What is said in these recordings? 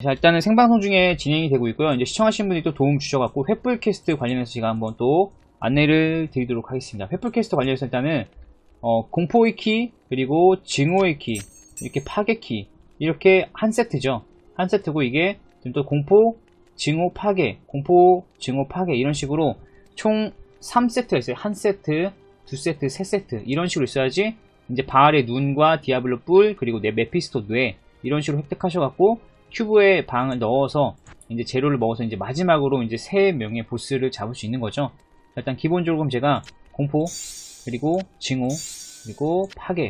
자, 일단은 생방송 중에 진행이 되고 있고요. 이제 시청하신 분들이 또 도움 주셔갖고, 횃불 캐스트 관련해서 제가 한번 또 안내를 드리도록 하겠습니다. 횃불 캐스트 관련해서 일단은, 어, 공포의 키, 그리고 증오의 키, 이렇게 파괴 키, 이렇게 한 세트죠. 한 세트고, 이게 지금 또 공포, 증오, 파괴, 공포, 증오, 파괴, 이런 식으로 총 3세트가 있어요. 한 세트, 두 세트, 세 세트, 이런 식으로 있어야지, 이제 바알의 눈과 디아블로 뿔, 그리고 내 메피스토 뇌, 이런 식으로 획득하셔갖고, 큐브에 방을 넣어서 이제 재료를 먹어서 이제 마지막으로 이제 세 명의 보스를 잡을 수 있는 거죠. 일단 기본적으로 그럼 제가 공포 그리고 징후 그리고 파괴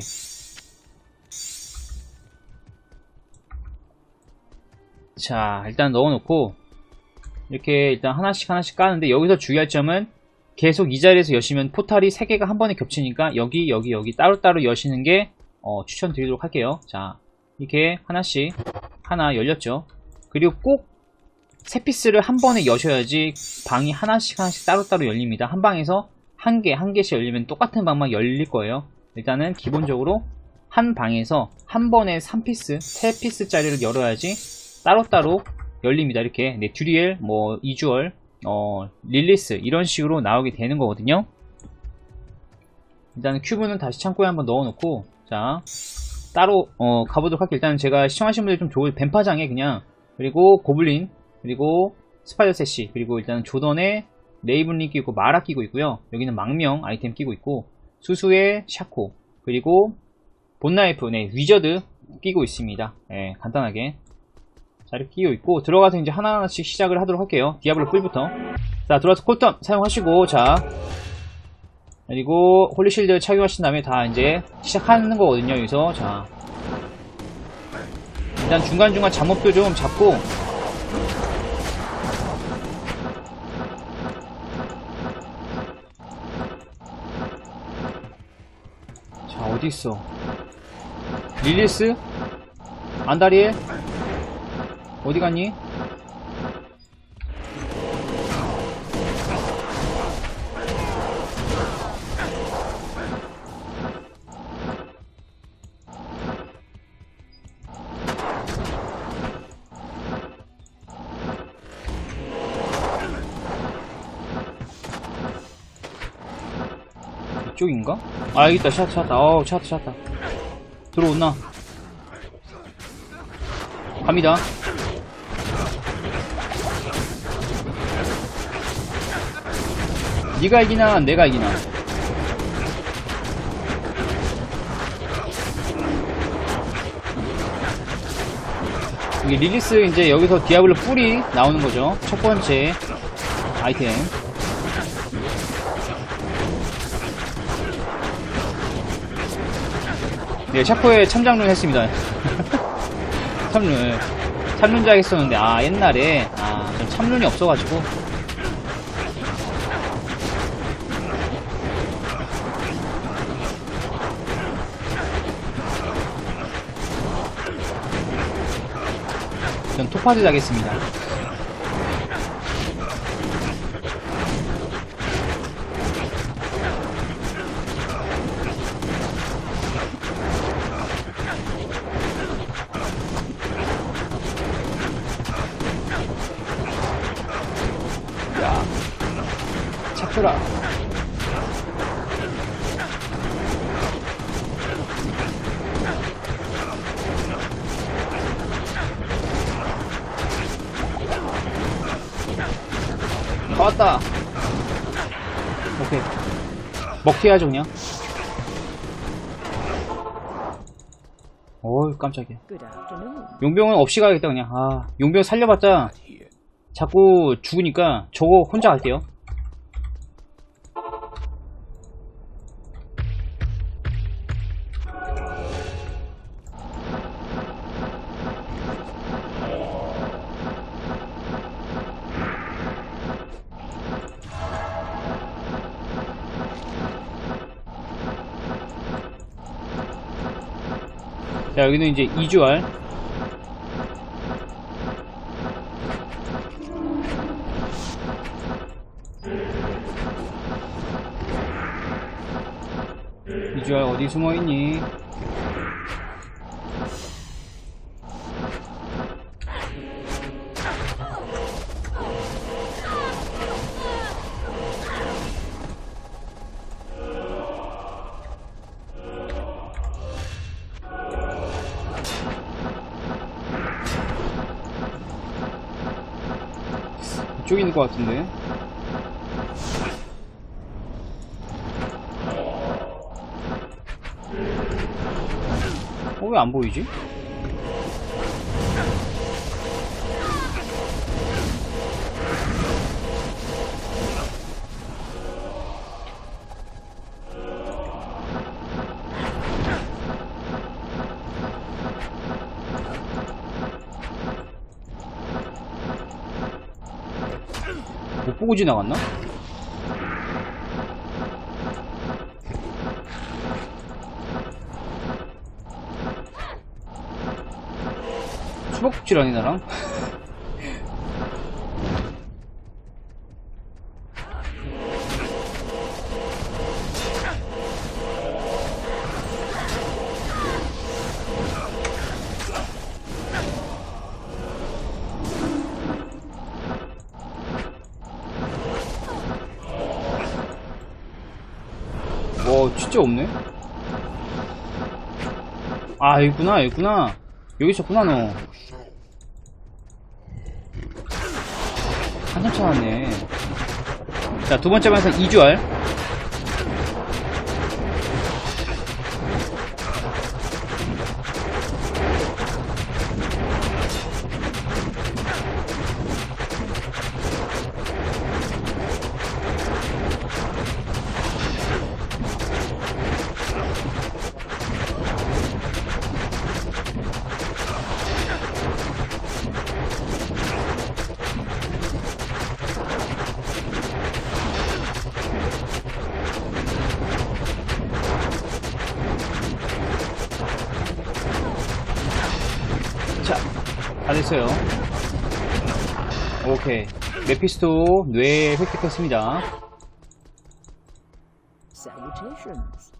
자 일단 넣어놓고 이렇게 일단 하나씩 하나씩 까는데 여기서 주의할 점은 계속 이 자리에서 여시면 포탈이 3개가 한 번에 겹치니까 여기 여기 여기 따로따로 여시는 게 어, 추천드리도록 할게요 자 이렇게 하나씩 하나 열렸죠. 그리고 꼭 세 피스를 한 번에 여셔야지 방이 하나씩 하나씩 따로따로 열립니다. 한 방에서 한 개, 한 개씩 열리면 똑같은 방만 열릴 거예요. 일단은 기본적으로 한 방에서 한 번에 3피스, 3피스짜리를 열어야지 따로따로 열립니다. 이렇게 네, 듀리엘, 뭐 이주얼, 어, 릴리스 이런 식으로 나오게 되는 거거든요. 일단은 큐브는 다시 창고에 한번 넣어놓고 자 따로 어, 가보도록 할게요. 일단 제가 시청하신 분들 좀 좋을 뱀파장에 그냥 그리고 고블린 그리고 스파이더 세시 그리고 일단 조던에 레이븐리 끼고 마라 끼고 있고요. 여기는 망명 아이템 끼고 있고 수수에 샤코 그리고 본나이프 네 위저드 끼고 있습니다. 예, 간단하게 자 이렇게 끼고 있고 들어가서 이제 하나하나씩 시작을 하도록 할게요. 디아블로 뿔부터 자 들어와서 콜텀 사용하시고 자 그리고 홀리실드 착용하신 다음에 다 이제 시작하는 거거든요 여기서. 자. 일단 중간중간 잠옷도 좀 잡고. 자 어디있어? 릴리스? 안다리엘? 어디갔니? 이쪽인가? 아 여기 있다. 샷 샷다 어우 샷 샷다 들어온나? 갑니다. 네가 이기나 내가 이기나. 이게 릴리스 이제 여기서 디아블로 뿔이 나오는 거죠. 첫 번째 아이템 네, 샤코에 참장룬 했습니다. 참룬. 참룬자 했었는데, 아, 옛날에, 아, 전 참룬이 없어가지고. 전 토파즈 자겠습니다. 왔다. 오케이. 먹튀해야죠, 그냥. 어이, 깜짝이야. 용병은 없이 가야겠다, 그냥. 아, 용병 살려봤자 자꾸 죽으니까 저거 혼자 갈게요. 자, 여기는 이제 2주알. 이주알 어디 숨어 있니? 있는 것 같은데. 어, 왜 안 보이지? 보고 지나갔나? 수박국질 아니 나랑? 진짜 없네. 아 여기 있구나 여기 있구나. 여기 있었구나 너. 한참 찾았네. 자 두번째 방에서 2주알 자, 다 됐어요. 오케이. 메피스토 뇌 획득했습니다.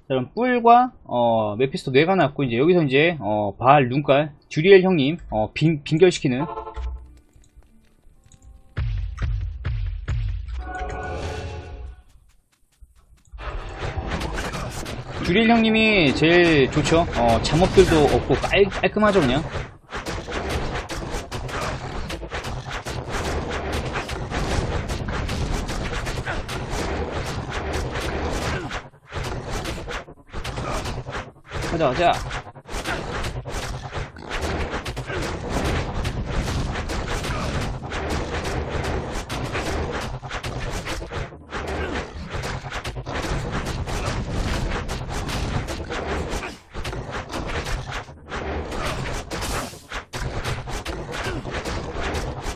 그럼 뿔과 어, 메피스토 뇌가 났고 이제 여기서 이제 어, 발, 눈깔, 듀리엘 형님 어, 빈, 빈결시키는 듀리엘 형님이 제일 좋죠. 어, 잠업들도 없고 깔, 깔끔하죠 그냥. 가자 가자.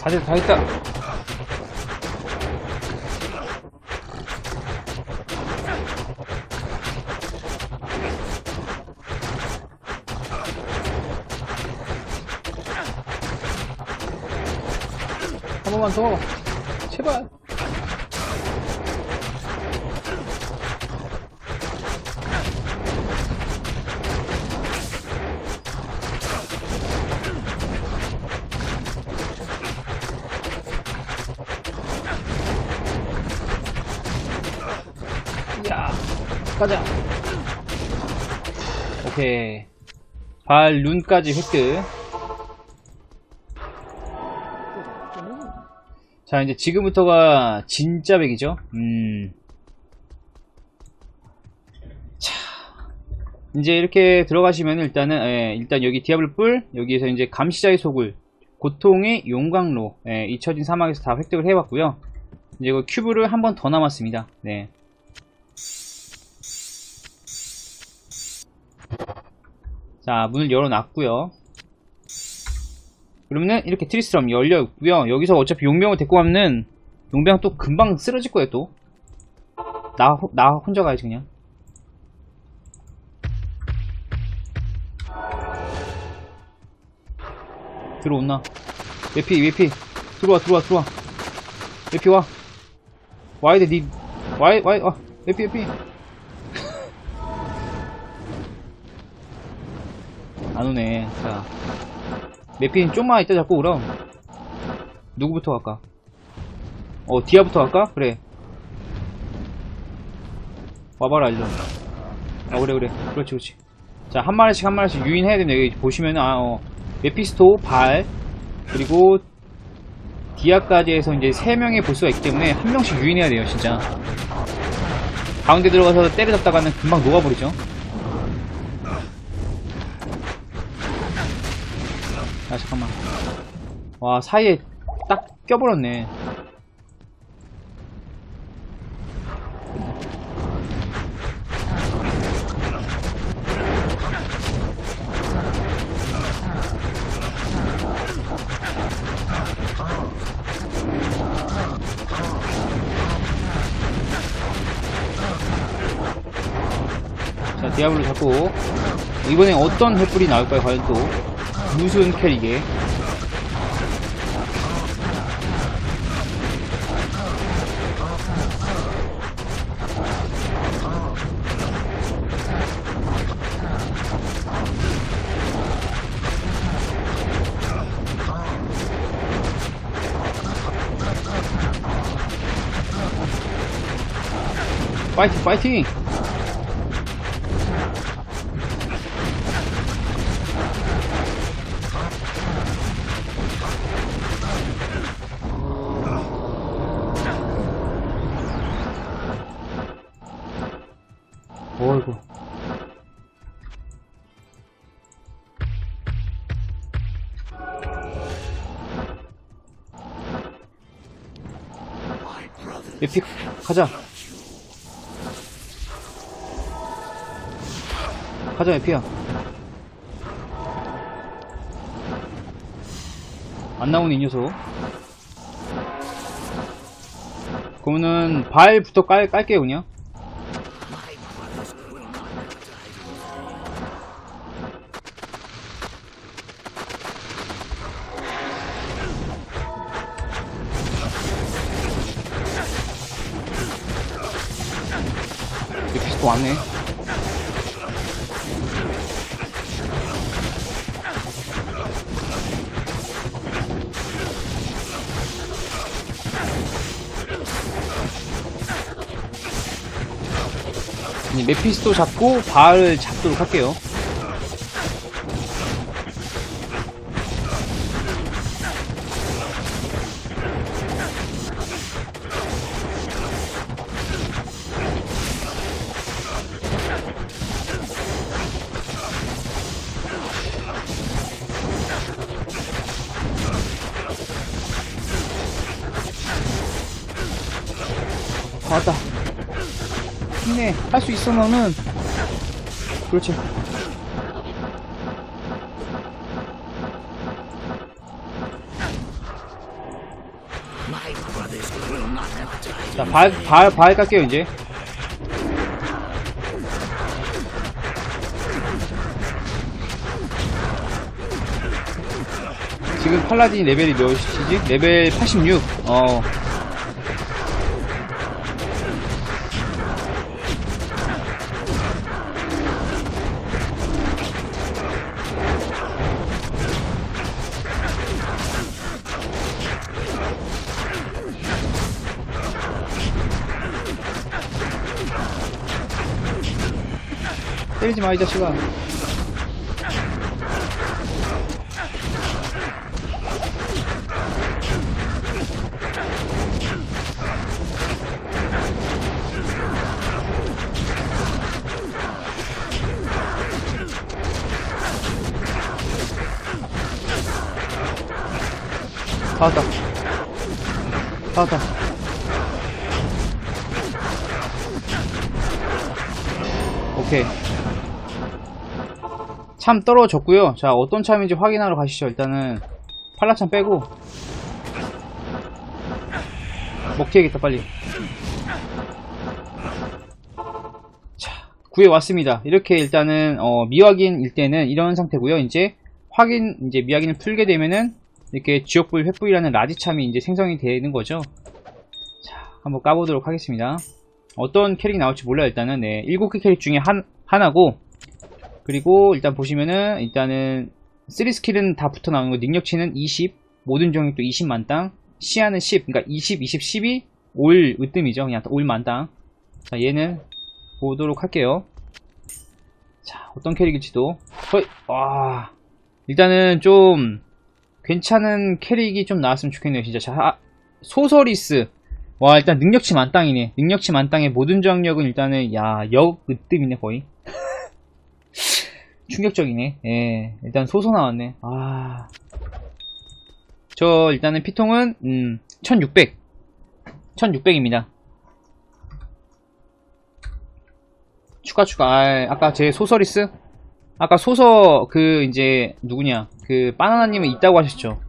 다 됐다 다 됐다 한 번만 더 제발. 야 가자. 오케이. 발 눈까지 획득 자, 이제 지금부터가 진짜 백이죠. 음. 자. 이제 이렇게 들어가시면 일단은, 예, 일단 여기 디아블 뿔, 여기에서 이제 감시자의 소굴, 고통의 용광로, 예, 잊혀진 사막에서 다 획득을 해봤고요 이제 이거 큐브를 한 번 더 남았습니다. 네. 자, 문을 열어놨고요 그러면은 이렇게 트리스트럼 열려 있고요. 여기서 어차피 용병을 데리고 가면은 용병 또 금방 쓰러질 거예요 또. 나, 호- 나 혼자 가야지 그냥. 들어온나? 외피 외피 들어와 들어와 들어와 외피 와 와야 돼니 와야 와야 와 외피 외피 안 오네 자 매핀 좀만 이따 잡고 그럼 누구부터 갈까? 어 디아부터 갈까? 그래 와봐라 일로 아 그래 그래 그렇지 그렇지 자 한 마리씩 한 마리씩 유인해야 됩니다 여기 보시면은 아, 어, 메피스토 발 그리고 디아까지 해서 이제 3명의 보스가 있기 때문에 한 명씩 유인해야 돼요, 진짜. 가운데 들어가서 때려잡다가는 금방 녹아버리죠. 아, 잠깐만. 와, 사이에 딱 껴버렸네. 자, 디아블로 잡고 이번에 어떤 횃불이 나올까요? 과연 또 무슨 캐릭에 파이팅 파이팅 에픽 가자. 가자 에피야. 안 나오는 이 녀석. 그러면은 발부터 깔, 깔게요 그냥 메피스토 잡고 바알 잡도록 할게요. 아, 왔다. 힘내. 할 수 있어, 너는. 그렇지. 자, 발, 발, 발 깔게요, 이제. 지금 팔라딘 레벨이 몇이지? 레벨 86. 어. 때리지 마, 이 자식아. 다 왔다. 다 왔다. 참 떨어졌고요. 자, 어떤 참인지 확인하러 가시죠. 일단은 팔라참 빼고 먹튀야겠다 빨리. 자, 구해 왔습니다. 이렇게 일단은 어, 미확인일 때는 이런 상태고요. 이제 확인 이제 미확인을 풀게 되면은 이렇게 지역불 횃불이라는 라지참이 이제 생성이 되는 거죠. 자, 한번 까보도록 하겠습니다. 어떤 캐릭이 나올지 몰라요. 일단은 네, 7개 캐릭 중에 한 하나고 그리고 일단 보시면은 일단은 3스킬은 다 붙어 나오는 거 능력치는 20 모든 정력도 20 만땅 시야는 10 그러니까 20 20 12 올 으뜸이죠 그냥 올 만땅 자 얘는 보도록 할게요 자 어떤 캐릭일지도 거의 와 일단은 좀 괜찮은 캐릭이 좀 나왔으면 좋겠네요, 진짜. 자, 아, 소서리스. 와, 일단 능력치 만땅이네. 능력치 만땅의 모든 저항력은 일단은, 야, 역 으뜸이네, 거의. 충격적이네. 예, 일단 소서 나왔네. 아. 저, 일단은 피통은, 음, 1600. 1600입니다. 추가, 추가. 아, 아까 제 소서리스? 아까 소서, 그, 이제, 누구냐. 그, 바나나님은 있다고 하셨죠.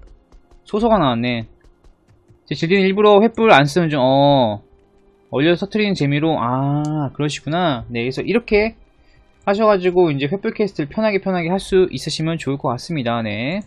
소서가 나왔네. 제 질리는 일부러 횃불 안 쓰는 중, 어, 얼려 터트리는 재미로, 아, 그러시구나. 네, 그래서 이렇게 하셔가지고, 이제 횃불 캐스트를 편하게 편하게 할 수 있으시면 좋을 것 같습니다. 네.